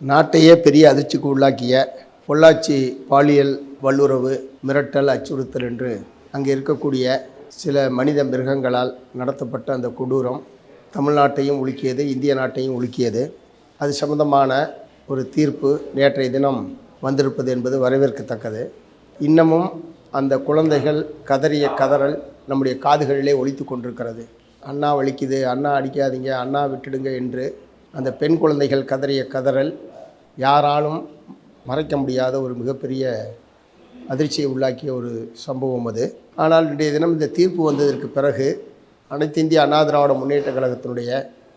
நாட்டையே பெரிய அதிர்ச்சிக்கு உள்ளாக்கிய பொள்ளாச்சி பாலியல் வல்லுறவு மிரட்டல் அச்சுறுத்தல் என்று அங்கே இருக்கக்கூடிய சில மனித மிருகங்களால் நடத்தப்பட்ட அந்த கொடூரம் தமிழ்நாட்டையும் உலுக்கியது இந்திய நாட்டையும் உலுக்கியது. அது சம்பந்தமான ஒரு தீர்ப்பு நேற்றைய தினம் வந்திருப்பது என்பது வரவேற்கத்தக்கது. இன்னமும் அந்த குழந்தைகள் கதறிய கதறல் நம்முடைய காதுகளிலே ஒழித்து கொண்டிருக்கிறது. அண்ணா வலிக்குது அண்ணா அடிக்காதீங்க அண்ணா விட்டுடுங்க என்று அந்த பெண் குழந்தைகள் கதறிய கதறல் யாராலும் மறைக்க முடியாத ஒரு மிகப்பெரிய அதிர்ச்சியை உள்ளாக்கிய ஒரு சம்பவம் அது. ஆனால் இன்றைய தினம் இந்த தீர்ப்பு வந்ததற்கு பிறகு அனைத்து இந்திய அண்ணா திராவிட முன்னேற்ற கழகத்தினுடைய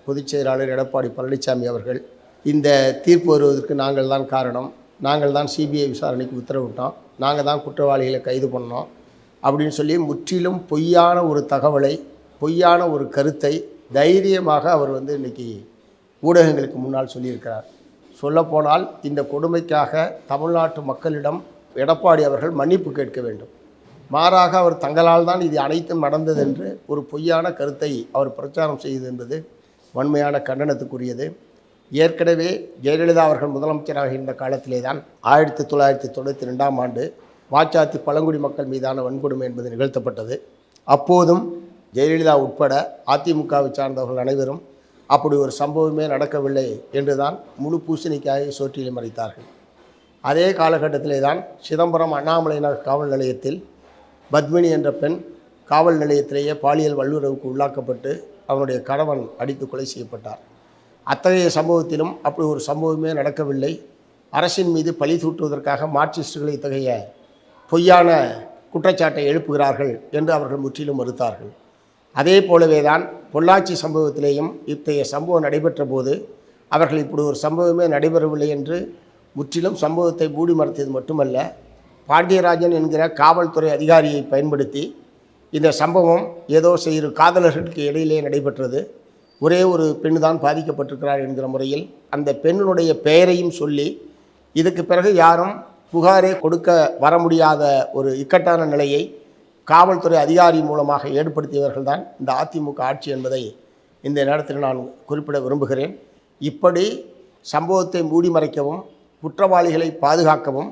பொதுச் செயலாளர் எடப்பாடி பழனிசாமி அவர்கள் இந்த தீர்ப்பு வருவதற்கு நாங்கள் தான் காரணம். நாங்கள் தான் சிபிஐ விசாரணைக்கு உத்தரவிட்டோம். நாங்கள் தான் குற்றவாளிகளை கைது பண்ணோம். அப்படின்னு சொல்லி முற்றிலும் பொய்யான ஒரு தகவலை பொய்யான ஒரு கருத்தை தைரியமாக அவர் வந்து இன்றைக்கி ஊடகங்களுக்கு முன்னால் சொல்லியிருக்கிறார். சொல்லப்போனால் இந்த கொடுமைக்காக தமிழ்நாட்டு மக்களிடம் எடப்பாடி அவர்கள் மன்னிப்பு கேட்க வேண்டும். மாறாக அவர் தங்களால் தான் இது அனைத்தும் நடந்தது என்று ஒரு பொய்யான கருத்தை அவர் பிரச்சாரம் செய்தது என்பது வன்மையான கண்டனத்துக்குரியது. ஏற்கனவே ஜெயலலிதா அவர்கள் முதலமைச்சராக இருந்த காலத்திலே தான் ஆயிரத்தி தொள்ளாயிரத்தி தொண்ணூற்றி ரெண்டாம் ஆண்டு வாச்சாத்தி பழங்குடி மக்கள் மீதான வன்கொடுமை என்பது நிகழ்த்தப்பட்டது. அப்போதும் ஜெயலலிதா உட்பட அதிமுகவை சார்ந்தவர்கள் அனைவரும் அப்படி ஒரு சம்பவமே நடக்கவில்லை என்று தான் முழு பூசணிக்காயை சோற்றிலே மறைத்தார்கள். அதே காலகட்டத்திலே தான் சிதம்பரம் அண்ணாமலை நகர் காவல் நிலையத்தில் பத்மினி என்ற பெண் காவல் நிலையத்திலேயே பாலியல் வல்லுறவுக்கு உள்ளாக்கப்பட்டு அவனுடைய கணவன் அடித்து கொலை செய்யப்பட்டார். அத்தகைய சம்பவத்திலும் அப்படி ஒரு சம்பவமே நடக்கவில்லை. அரசின் மீது பழி தூற்றுவதற்காக மார்க்சிஸ்டுகள் இத்தகைய பொய்யான குற்றச்சாட்டை எழுப்புகிறார்கள் என்று அவர்கள் முற்றிலும் மறுத்தார்கள். அதே போலவே தான் பொள்ளாச்சி சம்பவத்திலேயும் இத்தகைய சம்பவம் நடைபெற்ற போது அவர்கள் இப்படி ஒரு சம்பவமே நடைபெறவில்லை என்று முற்றிலும் சம்பவத்தை மூடி மறைத்தது மட்டுமல்ல பாண்டியராஜன் என்கிற காவல்துறை அதிகாரியை பயன்படுத்தி இந்த சம்பவம் ஏதோ செய்கிற காதலர்களுக்கு இடையிலே நடைபெற்றது. ஒரே ஒரு பெண் தான் பாதிக்கப்பட்டிருக்கிறார் என்கிற முறையில் அந்த பெண்ணினுடைய பெயரையும் சொல்லி இதுக்கு பிறகு யாரும் புகாரே கொடுக்க வர முடியாத ஒரு இக்கட்டான நிலையை காவல்துறை அதிகாரி மூலமாக ஏற்படுத்தியவர்கள் தான் இந்த அதிமுக ஆட்சி என்பதை இந்த நேரத்தில் நான் குறிப்பிட விரும்புகிறேன். இப்படி சம்பவத்தை மூடி மறைக்கவும் குற்றவாளிகளை பாதுகாக்கவும்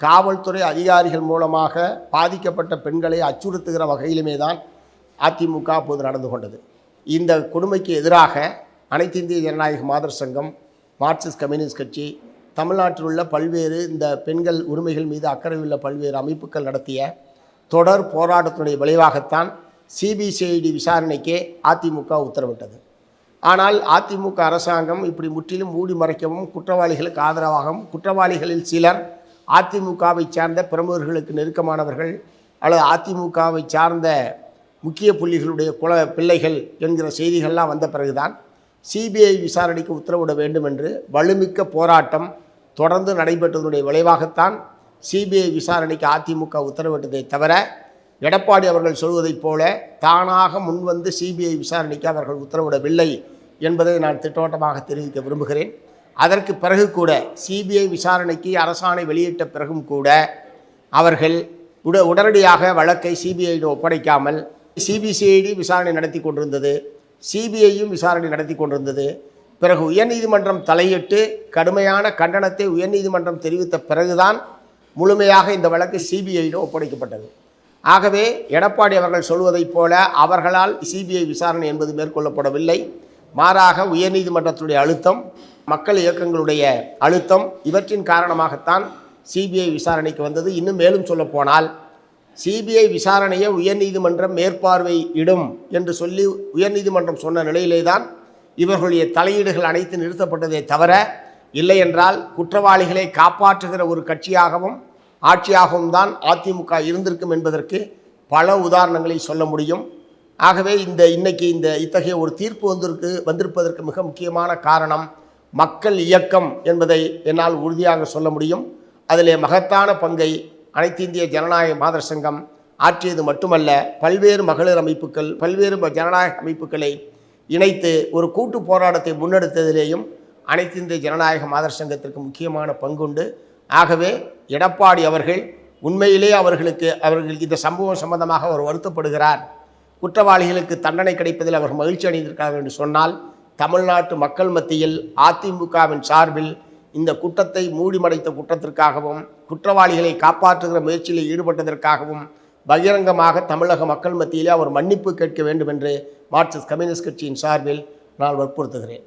காவல்துறை அதிகாரிகள் மூலமாக பாதிக்கப்பட்ட பெண்களை அச்சுறுத்துகிற வகையிலுமே தான் அதிமுக அப்போது நடந்து கொண்டது. இந்த கொடுமைக்கு எதிராக அனைத்து இந்திய ஜனநாயக மாதர் சங்கம் மார்க்சிஸ்ட் கம்யூனிஸ்ட் கட்சி தமிழ்நாட்டில் உள்ள பல்வேறு இந்த பெண்கள் உரிமைகள் மீது அக்கறை உள்ள பல்வேறு அமைப்புகள் நடத்திய தொடர் போராட்டத்தினுடைய விளைவாகத்தான் சிபிசிஐடி விசாரணைக்கே அதிமுக உத்தரவிட்டது. ஆனால் அதிமுக அரசாங்கம் இப்படி முற்றிலும் மூடி மறைக்கவும் குற்றவாளிகளுக்கு ஆதரவாகவும் குற்றவாளிகளில் சிலர் அதிமுகவை சார்ந்த பிரமுகர்களுக்கு நெருக்கமானவர்கள் அல்லது அதிமுகவை சார்ந்த முக்கிய புள்ளிகளுடைய குல பிள்ளைகள் என்கிற செய்திகள்லாம் வந்த பிறகுதான் சிபிஐ விசாரணைக்கு உத்தரவிட வேண்டும் என்று வலுமிக்க போராட்டம் தொடர்ந்து நடைபெற்றதனுடைய விளைவாகத்தான் சிபிஐ விசாரணைக்கு அதிமுக உத்தரவிட்டதை தவிர எடப்பாடி அவர்கள் சொல்வதைப் போல தானாக முன்வந்து சிபிஐ விசாரணைக்கு அவர்கள் உத்தரவிடவில்லை என்பதை நான் திட்டவட்டமாக தெரிவிக்க விரும்புகிறேன். அதற்கு பிறகு கூட சிபிஐ விசாரணைக்கு அரசாணை வெளியிட்ட பிறகும் கூட அவர்கள் உட உடனடியாக வழக்கை சிபிஐயிடம் ஒப்படைக்காமல் சிபிசிஐடி விசாரணை நடத்தி கொண்டிருந்தது சிபிஐயும் விசாரணை நடத்தி கொண்டிருந்தது. பிறகு உயர்நீதிமன்றம் தலையிட்டு கடுமையான கண்டனத்தை உயர்நீதிமன்றம் தெரிவித்த பிறகுதான் முழுமையாக இந்த வழக்கு சிபிஐயிடம் ஒப்படைக்கப்பட்டது. ஆகவே எடப்பாடி அவர்கள் சொல்வதைப் போல அவர்களால் சிபிஐ விசாரணை என்பது மேற்கொள்ளப்படவில்லை. மாறாக உயர்நீதிமன்றத்துடைய அழுத்தம் மக்கள் இயக்கங்களுடைய அழுத்தம் இவற்றின் காரணமாகத்தான் சிபிஐ விசாரணைக்கு வந்தது. இன்னும் மேலும் சொல்லப்போனால் சிபிஐ விசாரணையை உயர்நீதிமன்றம் மேற்பார்வையிடும் என்று சொல்லி உயர்நீதிமன்றம் சொன்ன நிலையிலே தான் இவர்களுடைய தலையீடுகள் அனைத்து நிறுத்தப்பட்டதே தவிர இல்லை என்றால் குற்றவாளிகளை காப்பாற்றுகிற ஒரு கட்சியாகவும் ஆட்சியாகவும் தான் அதிமுக இருந்திருக்கும் என்பதற்கு பல உதாரணங்களை சொல்ல முடியும். ஆகவே இந்த இன்னைக்கு இந்த இத்தகைய ஒரு தீர்ப்பு வந்திருக்கு வந்திருப்பதற்கு மிக முக்கியமான காரணம் மக்கள் இயக்கம் என்பதை என்னால் உறுதியாக சொல்ல முடியும். அதிலே மகத்தான பங்கை அனைத்து இந்திய ஜனநாயக மாதர் சங்கம் ஆற்றியது மட்டுமல்ல பல்வேறு மகளிர் அமைப்புகள் பல்வேறு ஜனநாயக அமைப்புகளை இணைத்து ஒரு கூட்டு போராட்டத்தை முன்னெடுத்ததிலேயும் அனைத்து இந்திய ஜனநாயக மாதர் சங்கத்திற்கு முக்கியமான பங்குண்டு. ஆகவே எடப்பாடி அவர்கள் உண்மையிலே அவர்களுக்கு அவர்களுக்கு இந்த சம்பவம் சம்பந்தமாக அவர் வருத்தப்படுகிறார். குற்றவாளிகளுக்கு தண்டனை கிடைப்பதில் அவர் மகிழ்ச்சி அடைந்திருக்கிறார் என்று சொன்னால் தமிழ்நாட்டு மக்கள் மத்தியில் அதிமுகவின் சார்பில் இந்த குற்றத்தை மூடிமடைத்த குற்றத்திற்காகவும் குற்றவாளிகளை காப்பாற்றுகிற முயற்சியில் ஈடுபட்டதற்காகவும் பகிரங்கமாக தமிழக மக்கள் மத்தியிலே அவர் மன்னிப்பு கேட்க வேண்டும் என்று மார்க்சிஸ்ட் கம்யூனிஸ்ட் கட்சியின் சார்பில் நான் வற்புறுத்துகிறேன்.